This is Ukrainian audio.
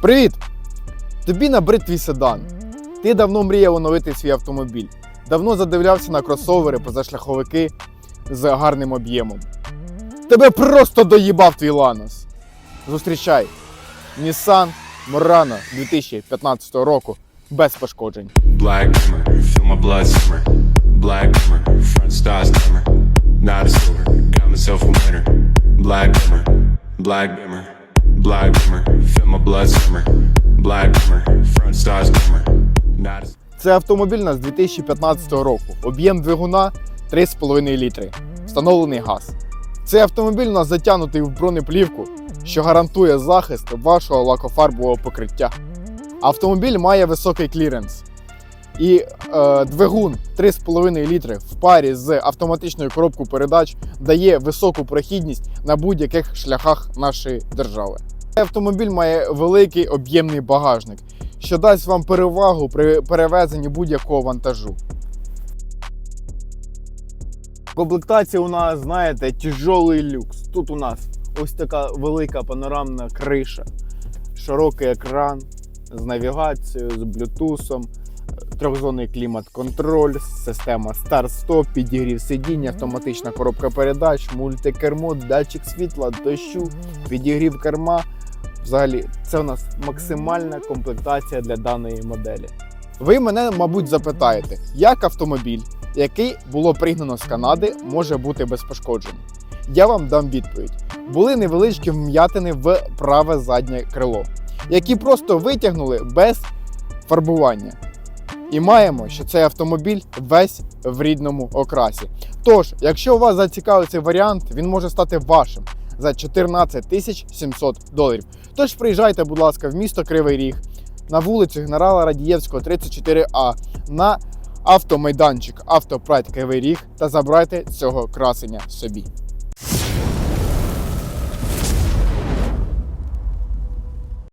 Привіт! Тобі набрид твій седан. Ти давно мріяв оновити свій автомобіль. Давно задивлявся на кросовери, позашляховики з гарним об'ємом. Тебе просто доїбав твій Ланос. Зустрічай Nissan Murano 2015 року без пошкоджень. Black feel my blood simmer. Black front stars glimmer. Not a silver, got myself a winner. Black black black Це автомобіль у нас 2015 року. Об'єм двигуна 3,5 літри. Встановлений газ. Цей автомобіль у нас затягнутий в бронеплівку, що гарантує захист вашого лакофарбового покриття. Автомобіль має високий кліренс. І е, двигун 3,5 літри в парі з автоматичною коробкою передач дає високу прохідність на будь-яких шляхах нашої держави. Цей автомобіль має великий об'ємний багажник, що дасть вам перевагу при перевезенні будь-якого вантажу. Комплектація у нас, знаєте, тяжелий люкс. Тут у нас ось така велика панорамна криша, широкий екран з навігацією, з блютусом, трьохзонний клімат-контроль, система старт-стоп, підігрів сидіння, автоматична коробка передач, мультикермо, датчик світла, дощу, підігрів керма. Взагалі, це у нас максимальна комплектація для даної моделі. Ви мене, мабуть, запитаєте, як автомобіль, який було пригнано з Канади, може бути без пошкоджень? Я вам дам відповідь. Були невеличкі вм'ятини в праве заднє крило, які просто витягнули без фарбування. І маємо, що цей автомобіль весь в рідному окрасі. Тож, якщо вас зацікавив цей варіант, він може стати вашим за 14 тисяч 700 доларів. Тож приїжджайте, будь ласка, в місто Кривий Ріг на вулицю генерала Радієвського, 34А на автомайданчик Автопрайд Кривий Ріг та забирайте цього красення собі.